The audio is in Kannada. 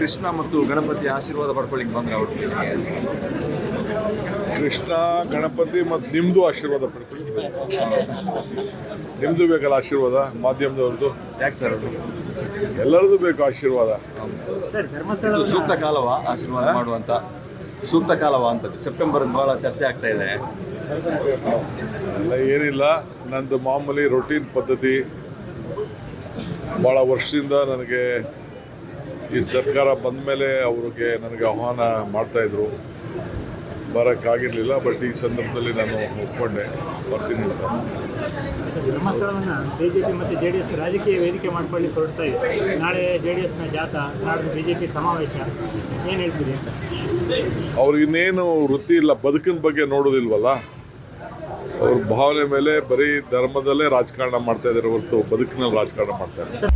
ಕೃಷ್ಣ ಮತ್ತು ಗಣಪತಿ ಆಶೀರ್ವಾದ ಪಡ್ಕೊಳ್ಳಿಕ್ಕೆ ಬಂದ್ರೆ ಅವರು ಕೃಷ್ಣ ಗಣಪತಿ ಮತ್ತು ನಿಮ್ಮದು ಆಶೀರ್ವಾದ ಪಡ್ಕೊಳ್ಳಿ. ನಿಮ್ಮದು ಬೇಕಲ್ಲ ಆಶೀರ್ವಾದ ಮಾಧ್ಯಮದವ್ರದ್ದು? ಯಾಕೆ ಸರ್ ಅದು? ಎಲ್ಲರದು ಬೇಕು ಆಶೀರ್ವಾದ. ಸೂಕ್ತ ಕಾಲವ ಆಶೀರ್ವಾದ ಮಾಡುವಂತ? ಸೂಕ್ತ ಕಾಲವ ಅಂತ ಸೆಪ್ಟೆಂಬರ್ ಬಹಳ ಚರ್ಚೆ ಆಗ್ತಾ ಇದೆ. ಎಲ್ಲ ಏನಿಲ್ಲ. ನಂದು ಮಾಮೂಲಿ ರೊಟೀನ್ ಪದ್ಧತಿ. ಭಾಳ ವರ್ಷದಿಂದ ನನಗೆ ಈ ಸರ್ಕಾರ ಬಂದ ಮೇಲೆ ಅವ್ರಿಗೆ ನನಗೆ ಆಹ್ವಾನ ಮಾಡ್ತಾಯಿದ್ರು ಬರೋಕ್ಕಾಗಿರಲಿಲ್ಲ ಬಟ್ ಈ ಸಂದರ್ಭದಲ್ಲಿ ನಾನು ಒಪ್ಕೊಂಡೆ. ಬರ್ತೀನಿ ಅಂತ. ಧರ್ಮಸ್ಥಳವನ್ನು ಬಿಜೆಪಿ ಮತ್ತು ಜೆ ಡಿ ಎಸ್ ರಾಜಕೀಯ ವೇದಿಕೆ ಮಾಡ್ಕೊಳ್ಳಿ ಹೊರಡ್ತಾ ಇದೆ. ನಾಳೆ ಜೆ ಡಿ ಎಸ್ನ ಜಾಥಾ ನಾಳೆ ಬಿ ಜೆ ಪಿ ಸಮಾವೇಶ. ಏನು ಹೇಳ್ತೀರಿ? ಅವ್ರಿಗೆ ಇನ್ನೇನು ವೃತ್ತಿ ಇಲ್ಲ ಬದುಕಿನ ಬಗ್ಗೆ ನೋಡೋದಿಲ್ವಲ್ಲ? ಅವ್ರ ಭಾವನೆ ಮೇಲೆ ಬರೀ ಧರ್ಮದಲ್ಲೇ ರಾಜಕಾರಣ ಮಾಡ್ತಾ ಇದ್ದಾರೆ ಹೊರತು ಬದುಕಿನಲ್ಲಿ ರಾಜಕಾರಣ ಮಾಡ್ತಾ ಇದ್ದಾರೆ.